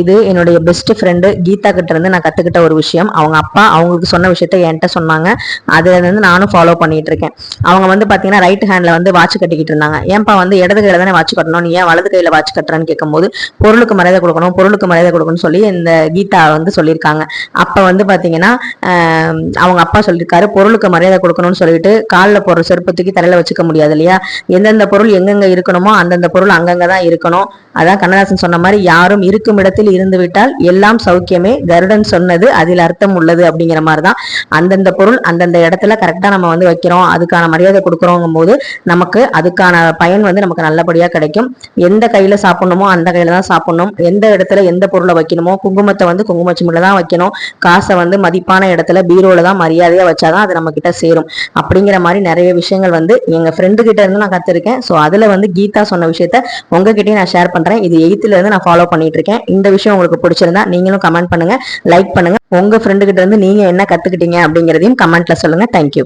இது என்னுடைய best friend Geetha கிட்ட இருந்து நான் கத்துக்கிட்ட ஒரு விஷயம். அவங்க அப்பா அவங்களுக்கு சொன்ன விஷயத்த என்கிட்ட சொன்னாங்க. அதுல இருந்து நானும் ஃபாலோ பண்ணிட்டு இருக்கேன். அவங்க வந்து பாத்தீங்கன்னா ரைட் ஹேண்ட்ல வந்து வாட்ச் கட்டிக்கிட்டு இருந்தாங்க. ஏன்பா வந்து இடது கையில தானே வாட்ச் கட்டணும்? நீ ஏன் வலது கையில வாட்ச் கட்டுறேன்னு கேட்கும்போது பொருளுக்கு மரியாதை கொடுக்கணும் பொருளுக்கு மரியாதை கொடுக்கணும்னு சொல்லி இந்த கீதா வந்து சொல்லியிருக்காங்க. அப்ப வந்து பாத்தீங்கன்னா அவங்க அப்பா சொல்லியிருக்காரு பொருளுக்கு மரியாதை கொடுக்கணும்னு சொல்லிட்டு காலில் போடுற செருப்பு தூக்கி தலையில வச்சுக்க முடியாது இல்லையா? எந்தெந்த பொருள் எங்கெங்க இருக்கணுமோ அந்தந்த பொருள் அங்கங்க தான் இருக்கணும். அதான் கண்ணதாசன் சொன்ன மாதிரி யாரும் இருக்கும் இடத்துல இருந்து இருந்துவிட்டால் எல்லாம் சௌக்கியமே. கருடன் சொன்னது அதில் அர்த்தம் உள்ளது அப்படிங்கிற மாதிரி தான் அந்தந்த பொருள் அந்தந்த இடத்துல கரெக்டாக நம்ம வந்து வைக்கிறோம். அதுக்கான மரியாதை கொடுக்குறோங்கும் போது நமக்கு அதுக்கான பயன் வந்து நமக்கு நல்லபடியாக கிடைக்கும். எந்த கையில் சாப்பிடணுமோ அந்த கையில் தான் சாப்பிடணும். எந்த இடத்துல எந்த பொருளை வைக்கணுமோ குங்குமத்தை வந்து குங்குமச்சிமில் தான் வைக்கணும். காசை வந்து மதிப்பான இடத்துல பீரோவில் தான் மரியாதையாக வச்சாதான் அது நம்மக்கிட்ட சேரும். அப்படிங்கிற மாதிரி நிறைய விஷயங்கள் வந்து எங்கள் ஃப்ரெண்டு கிட்ட இருந்து நான் கற்றுருக்கேன் ஸோ அதில் வந்து கீதா சொன்ன விஷயத்த உங்ககிட்டயும் நான் ஷேர் பண்ணுறேன் இது எயித்துல இருந்து நான் ஃபாலோ பண்ணிட்டு இருக்கேன். இந்த விஷயம் உங்களுக்கு பிடிச்சிருந்தா நீங்களும் கமெண்ட் பண்ணுங்க லைக் பண்ணுங்க. உங்க ஃப்ரெண்டு கிட்ட இருந்து நீங்க என்ன கத்துக்கிட்டீங்க அப்படிங்கறதையும் கமெண்ட்ல சொல்லுங்க. தேங்க்யூ